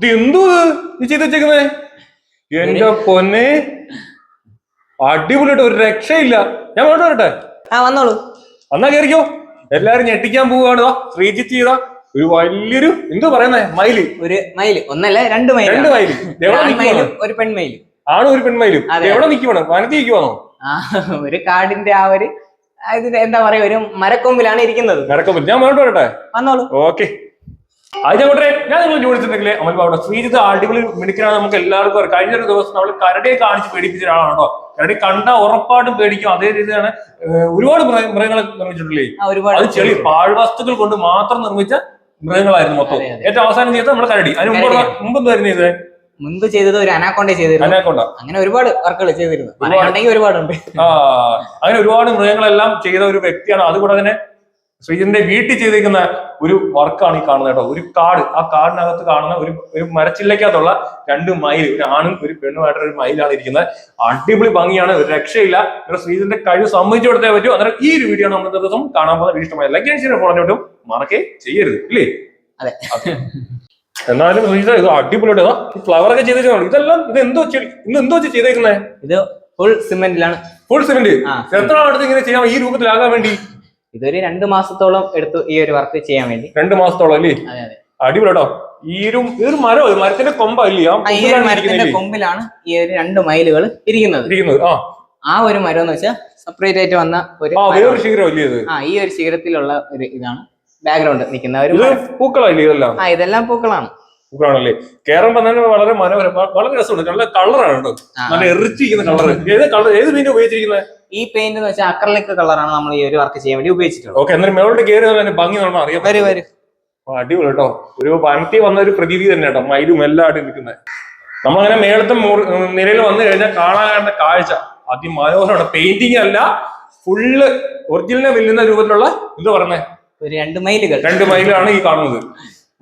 ഇത് എന്തോ നീ ചെയ്ത് വെച്ചേക്കുന്നേ? എന്റെ പൊന്നെ. അടിപൊളിയായിട്ട് ഒരു രക്ഷയില്ല. ഞാൻ വേണ്ട വരട്ടെ? ആ വന്നോളൂ. എന്നാ കേറിക്കോ. എല്ലാരും ഞെട്ടിക്കാൻ പോവുകയാണ്. ശ്രീജിത്ത് ചെയ്ത. ഒരു വലിയൊരു എന്തോ പറയുന്നേ? മയിൽ. ഒരു മയിൽ. ഒന്നല്ല രണ്ട് മയിൽ. രണ്ട് മയിൽ. എവിടെ നിൽക്കുവാണോ ഒരു പെൺമയിൽ ആണ് ഒരു പെൺമയിലും അതെ. എവിടെ നിൽക്കുവാണ് വനത്തി നിൽക്കുവാണോ ആ ഒരു കാടിന്റെ ആ ഒരു എന്താ പറയാ ഒരു മരക്കൊമ്പിലാണ് ഇരിക്കുന്നത്. മരക്കൊമ്പിൽ. ഞാൻ വേണ്ട വരട്ടെ? വന്നോളൂ. ഓക്കെ. അത് ഞാൻ കൂട്ടരെ ഞാൻ നിങ്ങൾ ചോദിച്ചിട്ടുണ്ടെങ്കിൽ അമൽ ബാബുടെ ശ്രീജിത്ത് അടിപൊളി മിടുക്കനാണ് നമുക്ക് എല്ലാവർക്കും അറിയാം. കഴിഞ്ഞ ഒരു ദിവസം നമ്മൾ കരടിയെ കാണിച്ച് പേടിപ്പിച്ച ഒരാളാണ്? കേട്ടോ കരടി കണ്ട ഉറപ്പായിട്ടും പേടിക്കും. അതേ രീതിയിലാണ് ഒരുപാട് മൃഗ- മൃഗങ്ങളെ നിർമ്മിച്ചിട്ടില്ലേ അത് ചെളി പാഴ്വസ്തുക്കൾ കൊണ്ട് മാത്രം നിർമ്മിച്ച മൃഗങ്ങളായിരുന്നു മൊത്തം. ഏറ്റവും അവസാനം ചെയ്തത് നമ്മുടെ കരടി. അതിന് മുമ്പ്. മുമ്പ് എന്തായിരുന്നു ഇത് മുൻപ് ചെയ്തത് ഒരു അനാക്കോണ്ട ചെയ്തിരുന്നു. അനാക്കോണ്ട. അങ്ങനെ ഒരുപാട് വർക്കുകൾ ചെയ്തിരുന്നു. ഒരുപാടുണ്ട്. ആ അങ്ങനെ ഒരുപാട് മൃഗങ്ങളെല്ലാം ചെയ്ത ഒരു വ്യക്തിയാണ്. അതുകൂടെ തന്നെ ശ്രീജിന്റെ വീട്ടിൽ ചെയ്തിരിക്കുന്ന ഒരു വർക്കാണ് ഈ കാണുന്നത് കേട്ടോ. ഒരു കാട് ആ കാടിനകത്ത് കാണുന്ന ഒരു ഒരു മരച്ചില്ലയ്ക്കകത്തുള്ള രണ്ട് മയിൽ ഒരു ആണും ഒരു പെണ്ണുമായിട്ട് ഒരു മയിലാണ് ഇരിക്കുന്നത്. അടിപൊളി ഭംഗിയാണ് ഒരു രക്ഷയില്ല. ഇവിടെ ശ്രീജിന്റെ കഴിവ് സമ്മതിച്ചു കൊടുത്തേ പറ്റൂ. അന്നേരം ഈ ഒരു വീഡിയോ നമ്മൾ ദിവസം കാണാൻ പോകുന്ന ഇഷ്ടമായി ലൈക്ക് ചെയ്യാൻ പറഞ്ഞോട്ടും മറക്കേ ചെയ്യരുത് ഇല്ലേ? അതെ. എന്നാലും ശ്രീജ ഇത് അടിപൊളിയോ ഫ്ലവർ ഒക്കെ ചെയ്തേക്കുന്നു ഇതെല്ലാം ഇത് എന്തോ ഇന്ന് എന്തോ ചെയ്തേക്കുന്നത് ഇത് ഫുൾ സിമെന്റിലാണ് ഫുൾ സിമെന്റ് എത്ര അടുത്ത് ഇങ്ങനെ ചെയ്യാം? ഈ രൂപത്തിലാകാൻ വേണ്ടി. ഇതൊരു രണ്ട് മാസത്തോളം എടുത്തു ഈ ഒരു വർക്ക് ചെയ്യാൻ വേണ്ടി. രണ്ട് മാസത്തോളം അല്ലേ? അതെ അതെ. അടിപൊളി കേട്ടോ ഈ ഒരു മരം മരത്തിന്റെ കൊമ്പല്ലേ ആ ആ, ഈ ഒരു കൊമ്പിലാണ് മരത്തിന്റെ കൊമ്പിലാണ് ഈ ഒരു രണ്ട് മൈലുകൾ ഇരിക്കുന്നത്. ഇരിക്കുന്നത് ആ. ആ ഒരു മരം എന്ന് വെച്ചാൽ സെപ്പറേറ്റ് ആയിട്ട് വന്ന ഒരു ആ ഈ ഒരു ശിഖരത്തിലുള്ള ഒരു ഇതാണ് ബാക്ക്ഗ്രൗണ്ട് നിൽക്കുന്ന ഒരു പൂക്കളാണ്. പൂക്കളല്ലേ ഇതെല്ലാം? ആ ഇതെല്ലാം പൂക്കളാണ്. പൂക്കളാണല്ലേ കേരളം തന്നെ വളരെ മനോഹരം വളരെ രസമുണ്ട്. നല്ല കളറാണ് കേട്ടോ. നല്ല എറിച്ചിരിക്കുന്ന കളർ ഏത് കളർ ഏത് പെയിന്റ് ഉപയോഗിച്ചിരിക്കുന്നത്? ഈ പെയിന്റ് എന്ന് വെച്ചാൽ അക്രലിക് കളറാണ് നമ്മൾ ഈ ഒരു വർക്ക് ചെയ്യാൻ വേണ്ടി ഉപയോഗിച്ചിട്ടുള്ളത്. ഓക്കെ എന്നാലും മേളോട്ട് കയറി തന്നെ ഭംഗി നമ്മൾ അറിയാം വരും വരും. അടിപൊളി കേട്ടോ. ഒരു വനത്തി വന്ന ഒരു പ്രതീതി തന്നെ കേട്ടോ. മയിലും എല്ലാം ആയിട്ട് നിൽക്കുന്നത്. നമ്മളങ്ങനെ മേളത്തെ നിലയിൽ നിരയിൽ വന്നു കഴിഞ്ഞാൽ കാണാനുള്ള കാഴ്ച അതിമനോഹരമാണ്. പെയിന്റിംഗ് അല്ല ഫുള്ള് ഒറിജിനലിനെ വെല്ലുന്ന രൂപത്തിലുള്ള എന്താ പറയുന്നത് ഒരു രണ്ട് മൈലുകൾ രണ്ട് മൈലാണ് ഈ കാണുന്നത്.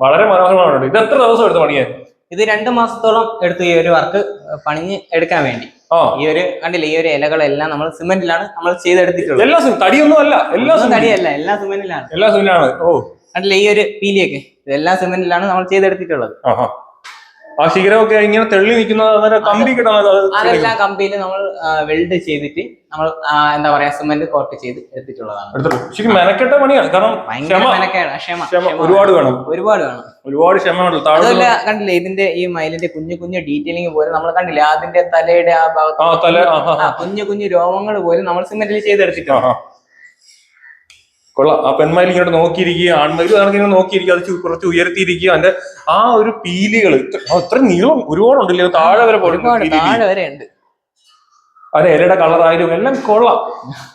വളരെ മനോഹരമാണ്. ഇത് എത്ര ദിവസം എടുത്ത് പണിയാൻ? ഇത് രണ്ട് മാസത്തോളം എടുത്തു ഈ ഒരു വർക്ക് പണിഞ്ഞ് എടുക്കാൻ വേണ്ടി. ഓ ഈ ഒരു കണ്ടില്ലേ ഈ ഒരു ഇലകളെല്ലാം നമ്മൾ സിമെന്റിലാണ് നമ്മൾ ചെയ്തെടുത്തിട്ടുള്ളത്. എല്ലാ തടിയൊന്നും അല്ല എല്ലാ തടിയല്ല എല്ലാ സിമെന്റിലാണ്. എല്ലാ സിമെന്റിലാണ് ഓ. കണ്ടില്ലേ ഈ ഒരു പീലിയൊക്കെ. ഇതെല്ലാം സിമെന്റിലാണ് നമ്മൾ ചെയ്തെടുത്തിട്ടുള്ളത്. ആ ശിഖരമൊക്കെ ഇങ്ങനെ തെള്ളി നിൽക്കുന്നത് അന്നേരം കമ്പി കിട്ടണം അതെല്ലാം കമ്പിയിൽ നമ്മൾ വെൽഡ് ചെയ്തിട്ട് നമ്മൾ എന്താ പറയാ സിമെന്റ് കോട്ട് ചെയ്ത് എടുത്തിട്ടുള്ളതാണ്. എടുത്തിട്ട് ശരിക്കും മെനക്കെട്ട പണിയാണ്. കാരണം ക്ഷമ ഒരുപാട് വേണം. ഒരുപാട് വേണം. ഒരുപാട് ക്ഷമ വേണം. താഴെ അതല്ല കണ്ടില്ലേ ഇതിന്റെ ഈ മയിലിന്റെ കുഞ്ഞു കുഞ്ഞു ഡീറ്റെയിലിംഗ് പോലും നമ്മൾ കണ്ടില്ലേ അതിന്റെ തലയുടെ ആ ഭാഗത്ത് കുഞ്ഞു കുഞ്ഞു രോമങ്ങൾ പോലും നമ്മൾ സിമെന്റിൽ ചെയ്തെടുത്തിട്ടുണ്ട്. കൊള്ളാം. ആ പെൺമയിൽ ഇങ്ങോട്ട് നോക്കിയിരിക്കുക ആൺമയിൽ ഇങ്ങനെ നോക്കിയിരിക്കുക അത് കുറച്ച് ഉയർത്തിയിരിക്കുക അതിന്റെ ആ ഒരു പീലികൾ അത്ര നീളം ഒരുപാടുണ്ടല്ലോ അത് താഴെ വരെ പോലും ഒരുപാട് പീലി. താഴെ വരെ ഉണ്ട്. അതിന്റെ ഇലയുടെ കളറായാലും എല്ലാം കൊള്ളാം.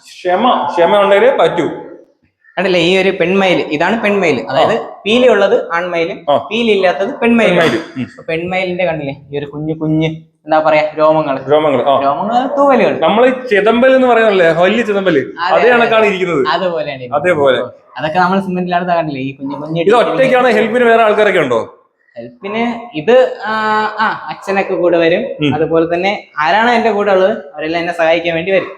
ക്ഷമ ക്ഷമ ഉണ്ടെങ്കിലേ പറ്റൂ. കണ്ടില്ലേ ഈ ഒരു പെൺമയിൽ ഇതാണ് പെൺമയിൽ. അതായത് പീലി ഉള്ളത് ആൺമയിലും ആ. പീലി ഇല്ലാത്തത് പെൺമയിലും പെൺമയിൽ പെൺമയിലിന്റെ കണ്ടില്ലേ? ഈ ഒരു കുഞ്ഞു കുഞ്ഞ് എന്താ പറയാ രോമങ്ങൾ രോമങ്ങൾ രോമങ്ങൾ തൂവലുകൾ നമ്മൾ ചിതമ്പൽ എന്ന് പറയുന്നല്ലേ വലിയ ചിതമ്പൽ അതെ, കണക്കാണ് ഇരിക്കുന്നത്. അതുപോലെയാണ് അതേപോലെ. അതൊക്കെ നമ്മൾ സിമെന്റിലാണ് കണ്ടില്ലേ ഈ കുഞ്ഞു കുഞ്ഞു ഇത് ഒറ്റയ്ക്കാണ് ഹെൽപ്പിന് വേറെ ആൾക്കാരൊക്കെ ഉണ്ടോ? ഹെൽപ്പിന് ഇത് ആ, അച്ഛനൊക്കെ കൂടെ വരും. അതുപോലെ തന്നെ ആരാണ് എന്റെ കൂടെ ഉള്ളത് അവരെല്ലാം എന്നെ സഹായിക്കാൻ വേണ്ടി വരും.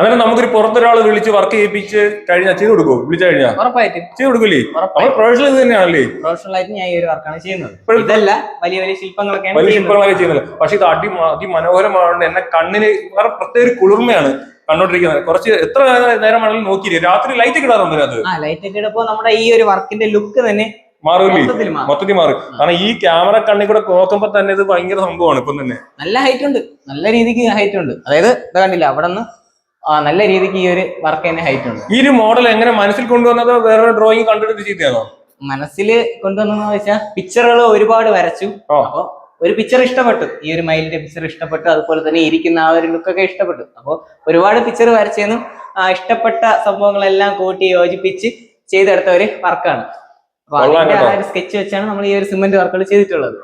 അങ്ങനെ നമുക്കൊരു പുറത്തൊരാൾ വിളിച്ച് വർക്ക് ചെയ്യിപ്പിച്ച് കഴിഞ്ഞാൽ ചെയ്ത് കൊടുക്കോ വിളിച്ചു കഴിഞ്ഞാൽ ഉറപ്പായിട്ടും. ചെയ്ത് കൊടുക്കില്ലേ ഉറപ്പായിട്ടും. നമ്മൾ പ്രൊഫഷണൽ ഇത് തന്നെയാണല്ലേ? പ്രൊഫഷണൽ ആയിട്ട് ഞാൻ ഈ ഒരു വർക്കാണ് ചെയ്യുന്നത്. ഇതല്ല വലിയ വലിയ ശില്പങ്ങളൊക്കെയാണ് വലിയ ചെയ്യുന്നത്. ശില്പങ്ങളൊക്കെ ചെയ്യുന്നത്. പക്ഷെ ഇത് അടി അതിമനോഹരമാണ് എന്നെ കണ്ണിന് വേറെ പ്രത്യേക ഒരു കുളിർമയാണ് കണ്ടോണ്ടിരിക്കുന്നത്. കുറച്ച് എത്ര നേരം വേണമെങ്കിലും നോക്കിയില്ലേ? രാത്രി ലൈറ്റ് കിടാറുണ്ട് അത് ലൈറ്റ് ഒക്കെ ഇടുമ്പോ നമ്മുടെ ഈ ഒരു വർക്കിന്റെ ലുക്ക് തന്നെ മാറില്ലേ? മൊത്തത്തിൽ മാറും. കാരണം ഈ ക്യാമറ കണ്ണിൽ കൂടെ നോക്കുമ്പോ തന്നെ ഇത് ഭയങ്കര സംഭവമാണ് ഇപ്പം തന്നെ. നല്ല ഹൈറ്റ് ഉണ്ട്. നല്ല രീതിക്ക് ഹൈറ്റ് ഉണ്ട്. അതായത് കണ്ടില്ല അവിടെ നിന്ന് നല്ല രീതിക്ക് ഈ ഒരു വർക്ക് തന്നെ ഹൈറ്റ് ഉണ്ട്. ഈ ഒരു മോഡൽ എങ്ങനെ മനസ്സിൽ കൊണ്ടുവന്നതോ വേറെ ഡ്രോയിങ് കണ്ടിട്ട് ചെയ്തതാണോ മനസ്സിൽ കൊണ്ടുവന്നെന്ന് വെച്ചാൽ പിക്ചറുകൾ ഒരുപാട് വരച്ചു. അപ്പോൾ അപ്പൊ ഒരു പിക്ചർ ഇഷ്ടപ്പെട്ടു. ഈ ഒരു മയിലിന്റെ പിക്ചർ ഇഷ്ടപ്പെട്ടു. അതുപോലെ തന്നെ ഇരിക്കുന്ന ആ ഒരു ലുക്കൊക്കെ ഇഷ്ടപ്പെട്ടു. അപ്പോൾ ഒരുപാട് പിക്ചർ വരച്ചെന്നും ആ ഇഷ്ടപ്പെട്ട സംഭവങ്ങളെല്ലാം കൂട്ടി യോജിപ്പിച്ച് ചെയ്തെടുത്ത ഒരു വർക്കാണ് അപ്പൊ ആ ഒരു സ്കെച്ച് വെച്ചാണ് നമ്മൾ ഈ ഒരു സിമെന്റ് വർക്കുകൾ ചെയ്തിട്ടുള്ളത്.